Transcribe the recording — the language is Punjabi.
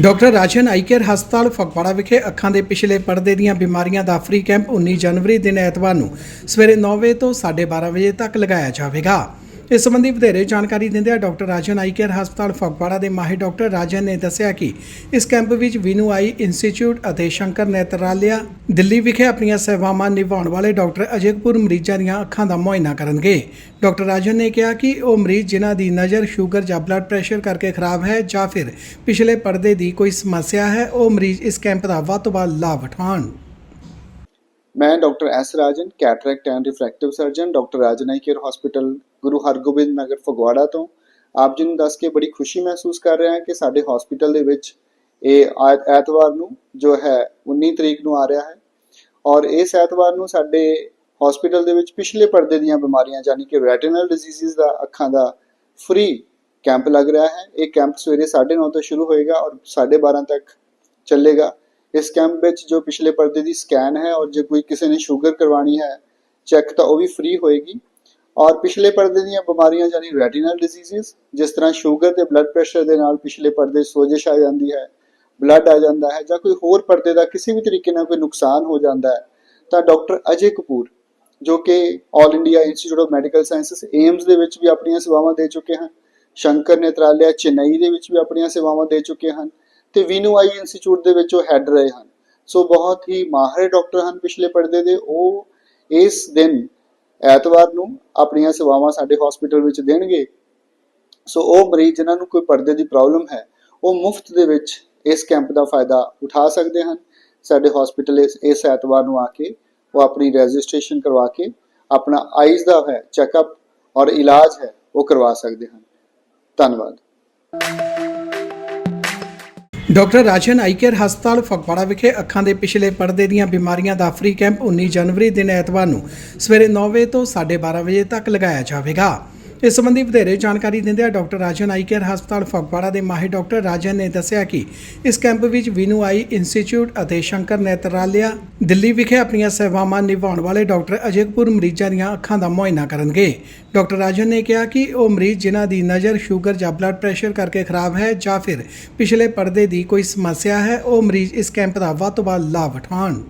ਡਾਕਟਰ ਰਾਜਨ ਆਈਕੇਅਰ ਹਸਪਤਾਲ ਫਗਵਾੜਾ ਵਿਖੇ ਅੱਖਾਂ ਦੇ ਪਿਛਲੇ ਪਰਦੇ ਦੀਆਂ ਬਿਮਾਰੀਆਂ ਦਾ ਫ੍ਰੀ ਕੈਂਪ 19 ਜਨਵਰੀ ਦਿਨ ਐਤਵਾਰ ਨੂੰ ਸਵੇਰੇ 9 ਵਜੇ ਤੋਂ 12:30 ਵਜੇ ਤੱਕ ਲਗਾਇਆ ਜਾਵੇਗਾ। ਇਸ ਸੰਬੰਧੀ ਵਧੇਰੇ ਜਾਣਕਾਰੀ ਦਿੰਦਿਆਂ ਡਾਕਟਰ ਰਾਜਨ ਆਈ ਕੇਅਰ ਹਸਪਤਾਲ ਫਗਵਾੜਾ ਦੇ ਮਾਹਿਰ ਡਾਕਟਰ ਰਾਜਨ ਨੇ ਦੱਸਿਆ ਕਿ ਇਸ ਕੈਂਪ ਵਿੱਚ ਵੀਨੂ ਆਈ ਇੰਸਟੀਚਿਊਟ ਅਤੇ ਸ਼ੰਕਰ ਨੇਤਰਾਲਿਆ ਦਿੱਲੀ ਵਿਖੇ ਆਪਣੀਆਂ ਸੇਵਾਵਾਂ ਨਿਭਾਉਣ ਵਾਲੇ ਡਾਕਟਰ ਅਜੇ ਕਪੂਰ ਮਰੀਜ਼ਾਂ ਦੀਆਂ ਅੱਖਾਂ ਦਾ ਮੁਆਇਨਾ ਕਰਨਗੇ। ਡਾਕਟਰ ਰਾਜਨ ਨੇ ਕਿਹਾ ਕਿ ਉਹ ਮਰੀਜ਼ ਜਿਨ੍ਹਾਂ ਦੀ ਨਜ਼ਰ, ਸ਼ੂਗਰ ਜਾਂ ਬਲੱਡ ਪ੍ਰੈਸ਼ਰ ਕਰਕੇ ਖਰਾਬ ਹੈ ਜਾਂ ਫਿਰ ਪਿਛਲੇ ਪਰਦੇ ਦੀ ਕੋਈ ਸਮੱਸਿਆ ਹੈ, ਉਹ ਮਰੀਜ਼ ਇਸ ਕੈਂਪ ਦਾ ਵੱਧ ਤੋਂ ਵੱਧ ਲਾਭ ਉਠਾਉਣ। ਮੈਂ doctor S Rajan cataract and refractive surgeon doctor Rajan care hospital Guru Hargobind Nagar Phagwara ਤੋਂ। ਆਪ ਜੀ ਨੂੰ ਦੱਸ ਕੇ ਬੜੀ ਖੁਸ਼ੀ ਮਹਿਸੂਸ ਕਰ ਰਿਹਾ ਹਾਂ ਕਿ ਸਾਡੇ ਹਸਪੀਟਲ ਦੇ ਵਿੱਚ ਇਹ ਐਤਵਾਰ ਨੂੰ ਜੋ ਹੈ 19 ਤਰੀਕ ਨੂੰ ਆ ਰਿਹਾ ਹੈ। ਔਰ ਇਸ ਐਤਵਾਰ ਨੂੰ ਸਾਡੇ ਹਸਪੀਟਲ ਦੇ ਵਿੱਚ ਪਿਛਲੇ ਪਰਦੇ ਦੀਆਂ ਬਿਮਾਰੀਆਂ ਯਾਨੀ ਕਿ ਰੈਟੀਨਲ ਡਿਜ਼ੀਜ਼ਸ ਦਾ ਅੱਖਾਂ ਦਾ ਫ੍ਰੀ ਕੈਂਪ ਲੱਗ ਰਿਹਾ ਹੈ। ਇਹ ਕੈਂਪ ਸਵੇਰੇ 9:30 ਤੋਂ ਸ਼ੁਰੂ ਹੋਏਗਾ ਔਰ 12:30 ਤੱਕ ਚੱਲੇਗਾ। ਇਸ ਕੈਂਪ ਵਿੱਚ ਜੋ ਪਿਛਲੇ ਪਰਦੇ ਦੀ ਸਕੈਨ ਹੈ ਔਰ ਜੇ ਕੋਈ ਕਿਸੇ ਨੇ ਸ਼ੂਗਰ ਕਰਵਾਣੀ ਹੈ ਚੈੱਕ ਤਾਂ ਉਹ ਵੀ ਫ੍ਰੀ ਹੋਏਗੀ। ਔਰ ਪਿਛਲੇ ਪਰਦੇ ਦੀਆਂ ਬਿਮਾਰੀਆਂ ਯਾਨੀ ਰੈਟੀਨਲ ਡਿਜ਼ੀਜ਼ਸ ਜਿਸ ਤਰ੍ਹਾਂ ਸ਼ੂਗਰ ਤੇ ਬਲੱਡ ਪ੍ਰੈਸ਼ਰ ਦੇ ਨਾਲ ਪਿਛਲੇ ਪਰਦੇ ਸੋਜਸ਼ ਆ ਜਾਂਦੀ ਹੈ ਬਲੱਡ ਆ ਜਾਂਦਾ ਹੈ ਜਾਂ ਕੋਈ ਹੋਰ ਪਰਦੇ ਦਾ ਕਿਸੇ ਵੀ ਤਰੀਕੇ ਨਾਲ ਕੋਈ ਨੁਕਸਾਨ ਹੋ ਜਾਂਦਾ ਹੈ, ਤਾਂ ਡਾਕਟਰ ਅਜੇ ਕਪੂਰ, ਜੋ ਕਿ 올 India institute of medical sciences AIIMS ਦੇ ਵਿੱਚ ਵੀ ਆਪਣੀਆਂ ਸੇਵਾਵਾਂ ਦੇ ਚੁੱਕੇ ਹਨ, ਸ਼ੰਕਰ ਨੇਤਰਾਲਿਆ, ਚੇਨਈ ਦੇ ਵਿੱਚ ਵੀ ਆਪਣੀਆਂ ਸੇਵਾਵਾਂ ਦੇ ਚੁੱਕੇ ਹਨ ਤੇ ਵੀਨੂ ਆਈ ਇੰਸਟੀਚਿਊਟ ਦੇ ਵਿੱਚ ਉਹ ਹੈੱਡ ਰਹੇ ਹਨ। ਸੋ ਬਹੁਤ ਹੀ ਮਾਹਿਰ ਡਾਕਟਰ ਹਨ ਪਿਛਲੇ ਪਰਦੇ ਦੇ। ਉਹ ਇਸ ਦਿਨ, ਐਤਵਾਰ ਨੂੰ ਆਪਣੀਆਂ ਸੇਵਾਵਾਂ ਸਾਡੇ ਹਸਪੀਟਲ ਵਿੱਚ ਦੇਣਗੇ। ਸੋ ਉਹ ਮਰੀਜ਼ ਜਿਨ੍ਹਾਂ ਨੂੰ ਕੋਈ ਪਰਦੇ ਦੀ ਪ੍ਰੋਬਲਮ ਹੈ, ਉਹ ਮੁਫਤ ਦੇ ਵਿੱਚ ਇਸ ਕੈਂਪ ਦਾ ਫਾਇਦਾ ਉਠਾ ਸਕਦੇ ਹਨ। ਸਾਡੇ ਹਸਪੀਟਲ ਇਸ ਐਤਵਾਰ ਨੂੰ ਆ ਕੇ ਉਹ ਆਪਣੀ ਰਜਿਸਟ੍ਰੇਸ਼ਨ ਕਰਵਾ ਕੇ ਆਪਣਾ ਆਈਜ਼ ਦਾ ਹੈ ਚੈੱਕਅਪ ਔਰ ਇਲਾਜ ਹੈ, ਉਹ ਕਰਵਾ ਸਕਦੇ ਹਨ। ਧੰਨਵਾਦ। ਡਾਕਟਰ ਰਾਸ਼ਨ ਆਈਕੇਅਰ ਹਸਪਤਾਲ ਫਗਵਾੜਾ ਵਿਖੇ ਅੱਖਾਂ ਦੇ ਪਿਛਲੇ ਪਰਦੇ ਦੀਆਂ ਬਿਮਾਰੀਆਂ ਦਾ ਫ੍ਰੀ ਕੈਂਪ 19 ਜਨਵਰੀ ਦਿਨ ਐਤਵਾਰ ਨੂੰ ਸਵੇਰੇ 9 ਵਜੇ ਤੋਂ 12:30 ਵਜੇ ਤੱਕ ਲਗਾਇਆ ਜਾਵੇਗਾ। ਇਸ ਸੰਬੰਧੀ ਵਧੇਰੇ ਜਾਣਕਾਰੀ ਦਿੰਦਿਆਂ ਡਾਕਟਰ ਰਾਜਨ ਆਈ ਕੇਅਰ ਹਸਪਤਾਲ ਫਗਵਾੜਾ ਦੇ ਮਾਹਿਰ ਡਾਕਟਰ ਰਾਜਨ ਨੇ ਦੱਸਿਆ ਕਿ ਇਸ ਕੈਂਪ ਵਿੱਚ ਵਿਨੂ ਆਈ ਇੰਸਟੀਚਿਊਟ ਅਤੇ ਸ਼ੰਕਰ ਨੇਤਰਾਲਿਆ ਦਿੱਲੀ ਵਿਖੇ ਆਪਣੀਆਂ ਸੇਵਾਵਾਂ ਨਿਭਾਉਣ ਵਾਲੇ ਡਾਕਟਰ ਅਜੇ ਕਪੂਰ ਮਰੀਜ਼ਾਂ ਦੀਆਂ ਅੱਖਾਂ ਦਾ ਮੁਆਇਨਾ ਕਰਨਗੇ। ਡਾਕਟਰ ਰਾਜਨ ਨੇ ਕਿਹਾ ਕਿ ਉਹ ਮਰੀਜ਼ ਜਿਨ੍ਹਾਂ ਦੀ ਨਜ਼ਰ, ਸ਼ੂਗਰ ਜਾਂ ਬਲੱਡ ਪ੍ਰੈਸ਼ਰ ਕਰਕੇ ਖਰਾਬ ਹੈ ਜਾਂ ਫਿਰ ਪਿਛਲੇ ਪਰਦੇ ਦੀ ਕੋਈ ਸਮੱਸਿਆ ਹੈ, ਉਹ ਮਰੀਜ਼ ਇਸ ਕੈਂਪ ਦਾ ਵੱਧ ਤੋਂ ਵੱਧ ਲਾਭ ਉਠਾਉਣ।